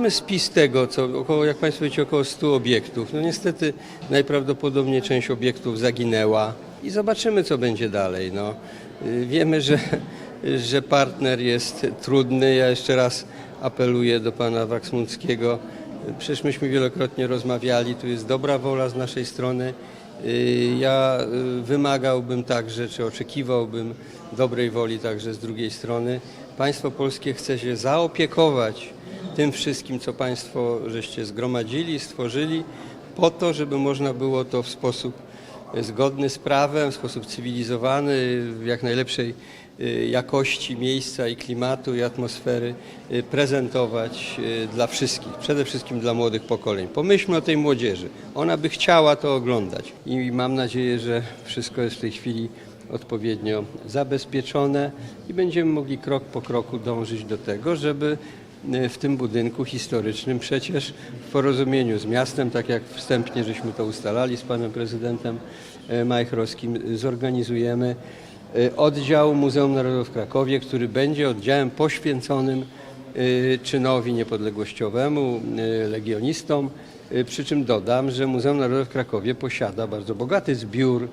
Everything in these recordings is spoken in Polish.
mamy spis tego, co około, jak Państwo wiecie, około 100 obiektów. No niestety najprawdopodobniej część obiektów zaginęła i zobaczymy, co będzie dalej. No, y, wiemy, że, że partner jest trudny. Ja jeszcze raz apeluję do pana Waksmuckiego. Przecież myśmy wielokrotnie rozmawiali, tu jest dobra wola z naszej strony. Y, Ja y, wymagałbym także, czy oczekiwałbym dobrej woli także z drugiej strony. Państwo polskie chce się zaopiekować tym wszystkim, co Państwo żeście zgromadzili, stworzyli, po to, żeby można było to w sposób zgodny z prawem, w sposób cywilizowany, w jak najlepszej y, jakości miejsca i klimatu i atmosfery y, prezentować dla wszystkich, przede wszystkim dla młodych pokoleń. Pomyślmy o tej młodzieży. Ona by chciała to oglądać i mam nadzieję, że wszystko jest w tej chwili odpowiednio zabezpieczone i będziemy mogli krok po kroku dążyć do tego, żeby w tym budynku historycznym przecież w porozumieniu z miastem, tak jak wstępnie żeśmy to ustalali z panem prezydentem y, Majchrowskim, zorganizujemy y, oddział Muzeum Narodowego w Krakowie, który będzie oddziałem poświęconym y, czynowi niepodległościowemu, y, legionistom. Y, Przy czym dodam, że Muzeum Narodowe w Krakowie posiada bardzo bogaty zbiór y,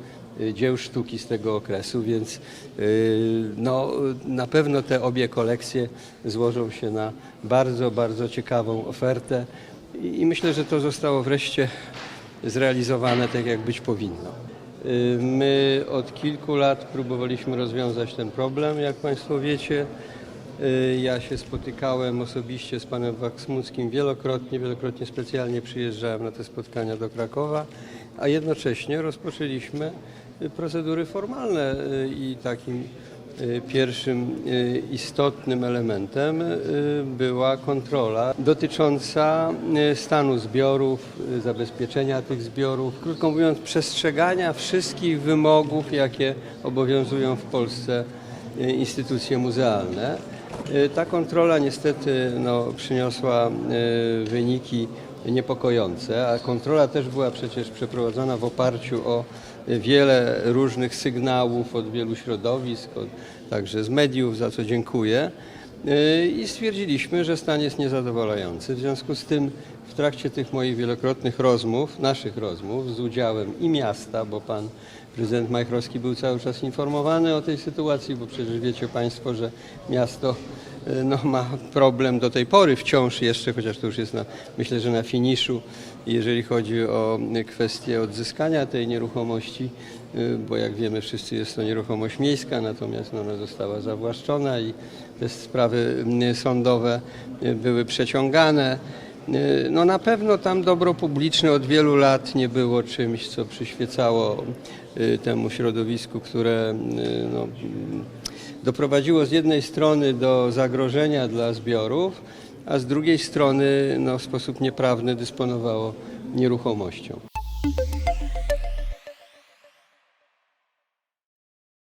dzieł sztuki z tego okresu, więc y, no, na pewno te obie kolekcje złożą się na bardzo, bardzo ciekawą ofertę i myślę, że to zostało wreszcie zrealizowane tak, jak być powinno. Y, My od kilku lat próbowaliśmy rozwiązać ten problem, jak Państwo wiecie. Y, Ja się spotykałem osobiście z panem Waksmuckim wielokrotnie, wielokrotnie specjalnie przyjeżdżałem na te spotkania do Krakowa, a jednocześnie rozpoczęliśmy y, procedury formalne y, i takim y, pierwszym istotnym elementem była kontrola dotycząca stanu zbiorów, zabezpieczenia tych zbiorów, krótko mówiąc przestrzegania wszystkich wymogów, jakie obowiązują w Polsce instytucje muzealne. Ta kontrola niestety no, przyniosła wyniki niepokojące, a kontrola też była przecież przeprowadzona w oparciu o wiele różnych sygnałów od wielu środowisk, od, także z mediów, za co dziękuję. Y, I stwierdziliśmy, że stan jest niezadowalający. W związku z tym w trakcie tych moich wielokrotnych rozmów, naszych rozmów z udziałem i miasta, bo pan prezydent Majchrowski był cały czas informowany o tej sytuacji, bo przecież wiecie Państwo, że miasto no, ma problem do tej pory wciąż jeszcze, chociaż to już jest na, myślę, że na finiszu, jeżeli chodzi o kwestię odzyskania tej nieruchomości, y, bo jak wiemy wszyscy jest to nieruchomość miejska, natomiast ona została zawłaszczona i te sprawy sądowe y, były przeciągane. Y, No na pewno tam dobro publiczne od wielu lat nie było czymś, co przyświecało temu środowisku, które no, doprowadziło z jednej strony do zagrożenia dla zbiorów, a z drugiej strony no, w sposób nieprawny dysponowało nieruchomością.